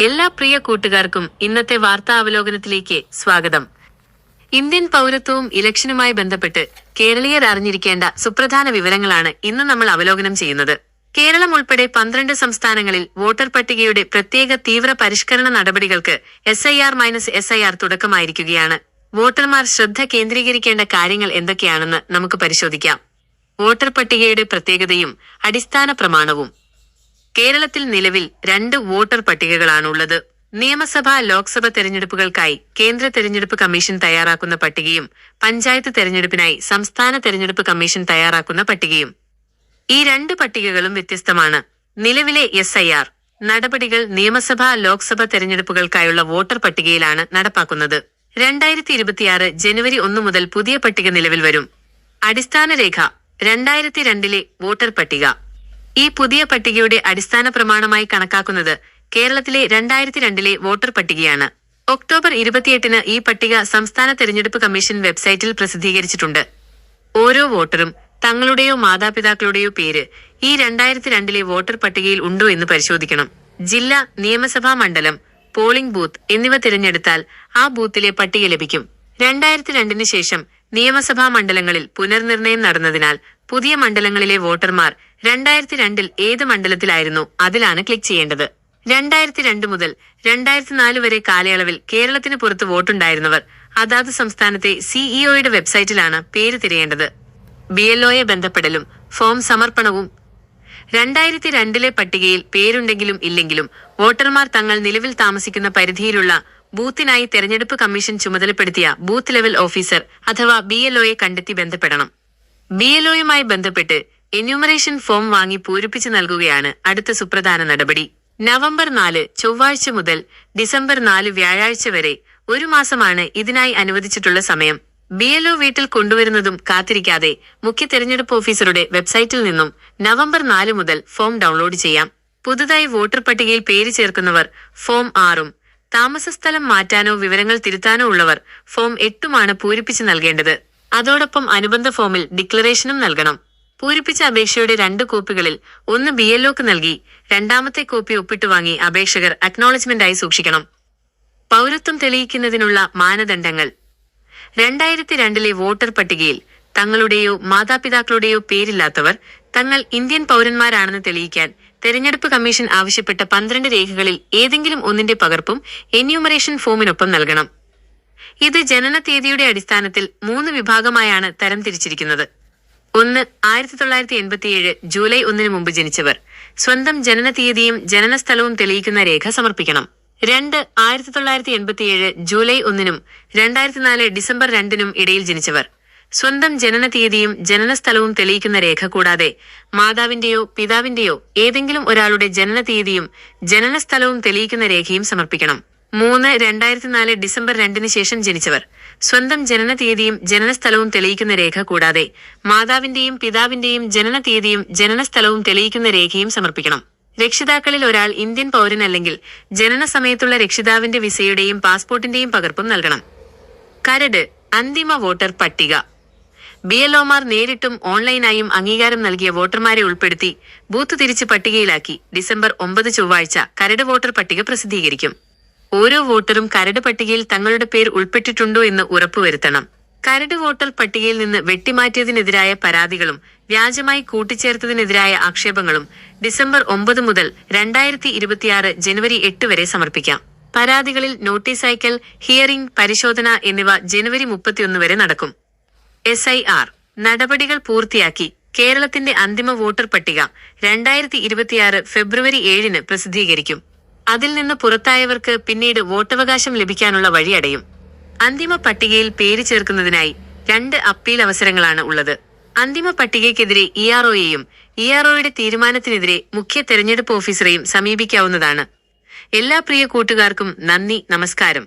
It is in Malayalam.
എല്ലാ പ്രിയ കൂട്ടുകാർക്കും ഇന്നത്തെ വാർത്താ അവലോകനത്തിലേക്ക് സ്വാഗതം. ഇന്ത്യൻ പൗരത്വവും ഇലക്ഷനുമായി ബന്ധപ്പെട്ട് കേരളീയർ അറിഞ്ഞിരിക്കേണ്ട സുപ്രധാന വിവരങ്ങളാണ് ഇന്ന് നമ്മൾ അവലോകനം ചെയ്യുന്നത്. കേരളം ഉൾപ്പെടെ പന്ത്രണ്ട് സംസ്ഥാനങ്ങളിൽ വോട്ടർ പട്ടികയുടെ പ്രത്യേക തീവ്ര പരിഷ്കരണ നടപടികൾക്ക് S I R minus S I R തുടക്കമായിരിക്കുകയാണ്. വോട്ടർമാർ ശ്രദ്ധ കേന്ദ്രീകരിക്കേണ്ട കാര്യങ്ങൾ എന്തൊക്കെയാണെന്ന് നമുക്ക് പരിശോധിക്കാം. വോട്ടർ പട്ടികയുടെ പ്രത്യേകതയും അടിസ്ഥാന പ്രമാണവും. കേരളത്തിൽ നിലവിൽ രണ്ട് വോട്ടർ പട്ടികകളാണുള്ളത്. നിയമസഭാ ലോക്സഭ തെരഞ്ഞെടുപ്പുകൾക്കായി കേന്ദ്ര തെരഞ്ഞെടുപ്പ് കമ്മീഷൻ തയ്യാറാക്കുന്ന പട്ടികയും പഞ്ചായത്ത് തെരഞ്ഞെടുപ്പിനായി സംസ്ഥാന തെരഞ്ഞെടുപ്പ് കമ്മീഷൻ തയ്യാറാക്കുന്ന പട്ടികയും. ഈ രണ്ട് പട്ടികകളും വ്യത്യസ്തമാണ്. നിലവിലെ എസ് ഐ ആർ നടപടികൾ നിയമസഭാ ലോക്സഭ തെരഞ്ഞെടുപ്പുകൾക്കായുള്ള വോട്ടർ പട്ടികയിലാണ് നടപ്പാക്കുന്നത്. രണ്ടായിരത്തി ഇരുപത്തിയാറ് ജനുവരി ഒന്ന് മുതൽ പുതിയ പട്ടിക നിലവിൽ വരും. അടിസ്ഥാന രേഖ രണ്ടായിരത്തി രണ്ടിലെ വോട്ടർ പട്ടിക. ഈ പുതിയ പട്ടികയുടെ അടിസ്ഥാന പ്രമാണമായി കണക്കാക്കുന്നത് കേരളത്തിലെ രണ്ടായിരത്തി രണ്ടിലെ വോട്ടർ പട്ടികയാണ്. ഒക്ടോബർ ഇരുപത്തിയെട്ടിന് ഈ പട്ടിക സംസ്ഥാന തെരഞ്ഞെടുപ്പ് കമ്മീഷൻ വെബ്സൈറ്റിൽ പ്രസിദ്ധീകരിച്ചിട്ടുണ്ട്. ഓരോ വോട്ടറും തങ്ങളുടെയോ മാതാപിതാക്കളുടെയോ പേര് ഈ രണ്ടായിരത്തി രണ്ടിലെ വോട്ടർ പട്ടികയിൽ ഉണ്ടോ എന്ന് പരിശോധിക്കണം. ജില്ല നിയമസഭാ മണ്ഡലം പോളിംഗ് ബൂത്ത് എന്നിവ തിരഞ്ഞെടുത്താൽ ആ ബൂത്തിലെ പട്ടിക ലഭിക്കും. രണ്ടായിരത്തി രണ്ടിന് ശേഷം നിയമസഭാ മണ്ഡലങ്ങളിൽ പുനർനിർണയം നടന്നതിനാൽ പുതിയ മണ്ഡലങ്ങളിലെ വോട്ടർമാർ രണ്ടായിരത്തി രണ്ടിൽ ഏത് മണ്ഡലത്തിലായിരുന്നു അതിലാണ് ക്ലിക്ക് ചെയ്യേണ്ടത്. രണ്ടായിരത്തി രണ്ട് മുതൽ രണ്ടായിരത്തി നാല് വരെ കാലയളവിൽ കേരളത്തിന് പുറത്ത് വോട്ടുണ്ടായിരുന്നവർ അതാത് സംസ്ഥാനത്തെ സിഇഒയുടെ വെബ്സൈറ്റിലാണ് പേര് തിരയേണ്ടത്. ബി എൽഒയെ ബന്ധപ്പെടലും ഫോം സമർപ്പണവും. രണ്ടായിരത്തി രണ്ടിലെ പട്ടികയിൽ പേരുണ്ടെങ്കിലും ഇല്ലെങ്കിലും വോട്ടർമാർ തങ്ങൾ നിലവിൽ താമസിക്കുന്ന പരിധിയിലുള്ള ബൂത്തിനായി തെരഞ്ഞെടുപ്പ് കമ്മീഷൻ ചുമതലപ്പെടുത്തിയ ബൂത്ത് ലെവൽ ഓഫീസർ അഥവാ ബി എൽഒയെ കണ്ടെത്തി ബന്ധപ്പെടണം. ബി എൽഒയുമായി ബന്ധപ്പെട്ട് എന്യൂമറേഷൻ ഫോം വാങ്ങി പൂരിപ്പിച്ചു നൽകുകയാണ് അടുത്ത സുപ്രധാന നടപടി. നവംബർ നാല് ചൊവ്വാഴ്ച മുതൽ ഡിസംബർ നാല് വ്യാഴാഴ്ച വരെ ഒരു മാസമാണ് ഇതിനായി അനുവദിച്ചിട്ടുള്ള സമയം. ബി എൽഒ വീട്ടിൽ കൊണ്ടുവരുന്നതും കാത്തിരിക്കാതെ മുഖ്യ തെരഞ്ഞെടുപ്പ് ഓഫീസറുടെ വെബ്സൈറ്റിൽ നിന്നും നവംബർ നാല് മുതൽ ഫോം ഡൗൺലോഡ് ചെയ്യാം. പുതുതായി വോട്ടർ പട്ടികയിൽ പേര് ചേർക്കുന്നവർ ഫോം ആറും താമസസ്ഥലം മാറ്റാനോ വിവരങ്ങൾ തിരുത്താനോ ഉള്ളവർ ഫോം എട്ടുമാണ് പൂരിപ്പിച്ച് നൽകേണ്ടത്. അതോടൊപ്പം അനുബന്ധ ഫോമിൽ ഡിക്ലറേഷനും നൽകണം. പൂരിപ്പിച്ച അപേക്ഷയുടെ രണ്ട് കോപ്പികളിൽ ഒന്ന് ബി എൽഒക്ക് നൽകി രണ്ടാമത്തെ കോപ്പി ഒപ്പിട്ട് വാങ്ങി അപേക്ഷകർ അക്നോളജ്മെന്റായി സൂക്ഷിക്കണം. പൗരത്വം തെളിയിക്കുന്നതിനുള്ള മാനദണ്ഡങ്ങൾ. രണ്ടായിരത്തി രണ്ടിലെ വോട്ടർ പട്ടികയിൽ തങ്ങളുടെയോ മാതാപിതാക്കളുടെയോ പേരില്ലാത്തവർ തങ്ങൾ ഇന്ത്യൻ പൗരന്മാരാണെന്ന് തെളിയിക്കാൻ തെരഞ്ഞെടുപ്പ് കമ്മീഷൻ ആവശ്യപ്പെട്ട പന്ത്രണ്ട് രേഖകളിൽ ഏതെങ്കിലും ഒന്നിന്റെ പകർപ്പും എന്യൂമറേഷൻ ഫോമിനൊപ്പം നൽകണം. ഇത് ജനന തീയതിയുടെ അടിസ്ഥാനത്തിൽ മൂന്ന് വിഭാഗമായാണ് തരംതിരിച്ചിരിക്കുന്നത് ഒന്ന് ആയിരത്തി തൊള്ളായിരത്തി എൺപത്തിയേഴ് ജൂലൈ ഒന്നിന് മുമ്പ് ജനിച്ചവർ. സ്വന്തം ജനന തീയതിയും ജനന സ്ഥലവും തെളിയിക്കുന്ന രേഖ സമർപ്പിക്കണം. രണ്ട് ആയിരത്തി തൊള്ളായിരത്തി എൺപത്തിയേഴ് ജൂലൈ ഒന്നിനും രണ്ടായിരത്തി നാല് ഡിസംബർ രണ്ടിനും ഇടയിൽ ജനിച്ചവർ. സ്വന്തം ജനന തീയതിയും ജനനസ്ഥലവും തെളിയിക്കുന്ന രേഖ കൂടാതെ മാതാവിന്റെയോ പിതാവിന്റെയോ ഏതെങ്കിലും ഒരാളുടെ ജനന തീയതിയും ജനനസ്ഥലവും തെളിയിക്കുന്ന രേഖയും സമർപ്പിക്കണം. മൂന്ന് രണ്ടായിരത്തി നാല് ഡിസംബർ രണ്ടിന് ശേഷം ജനിച്ചവർ. സ്വന്തം ജനന തീയതിയും ജനനസ്ഥലവും തെളിയിക്കുന്ന രേഖ കൂടാതെ മാതാവിന്റെയും പിതാവിന്റെയും ജനന തീയതിയും ജനനസ്ഥലവും തെളിയിക്കുന്ന രേഖയും സമർപ്പിക്കണം. രക്ഷിതാക്കളിൽ ഒരാൾ ഇന്ത്യൻ പൗരനല്ലെങ്കിൽ ജനന സമയത്തുള്ള രക്ഷിതാവിന്റെ വിസയുടെയും പാസ്പോർട്ടിന്റെയും പകർപ്പും നൽകണം. കരട് അന്തിമ വോട്ടർ പട്ടിക. ബി എൽ ഒമാർ നേരിട്ടും ഓൺലൈനായും അംഗീകാരം നൽകിയ വോട്ടർമാരെ ഉൾപ്പെടുത്തി ബൂത്ത് തിരിച്ച് പട്ടികയിലാക്കി ഡിസംബർ ഒമ്പത് ചൊവ്വാഴ്ച കരട് വോട്ടർ പട്ടിക പ്രസിദ്ധീകരിക്കും. ഓരോ വോട്ടറും കരട് പട്ടികയിൽ തങ്ങളുടെ പേര് ഉൾപ്പെട്ടിട്ടുണ്ടോ എന്ന് ഉറപ്പുവരുത്തണം. കരട് വോട്ടർ പട്ടികയിൽ നിന്ന് വെട്ടിമാറ്റിയതിനെതിരായ പരാതികളും വ്യാജമായി കൂട്ടിച്ചേർത്തതിനെതിരായ ആക്ഷേപങ്ങളും ഡിസംബർ ഒമ്പത് മുതൽ രണ്ടായിരത്തി ഇരുപത്തിയാറ് ജനുവരി എട്ട് വരെ സമർപ്പിക്കാം. പരാതികളിൽ നോട്ടീസ് അയക്കൽ ഹിയറിംഗ് പരിശോധന എന്നിവ ജനുവരി മുപ്പത്തിയൊന്ന് വരെ നടക്കും. എസ് ഐ ആർ നടപടികൾ പൂർത്തിയാക്കി കേരളത്തിന്റെ അന്തിമ വോട്ടർ പട്ടിക രണ്ടായിരത്തി ഇരുപത്തിയാറ് ഫെബ്രുവരി ഏഴിന് പ്രസിദ്ധീകരിക്കും. അതിൽ നിന്ന് പുറത്തായവർക്ക് പിന്നീട് വോട്ടവകാശം ലഭിക്കാനുള്ള വഴി അടയും. അന്തിമ പട്ടികയിൽ പേര് ചേർക്കുന്നതിനായി രണ്ട് അപ്പീൽ അവസരങ്ങളാണ് ഉള്ളത്. അന്തിമ പട്ടികയ്ക്കെതിരെ ഇ ആർ ഒയെയും ഇ തീരുമാനത്തിനെതിരെ മുഖ്യ തെരഞ്ഞെടുപ്പ് ഓഫീസറെയും സമീപിക്കാവുന്നതാണ്. എല്ലാ പ്രിയ കൂട്ടുകാർക്കും നന്ദി നമസ്കാരം.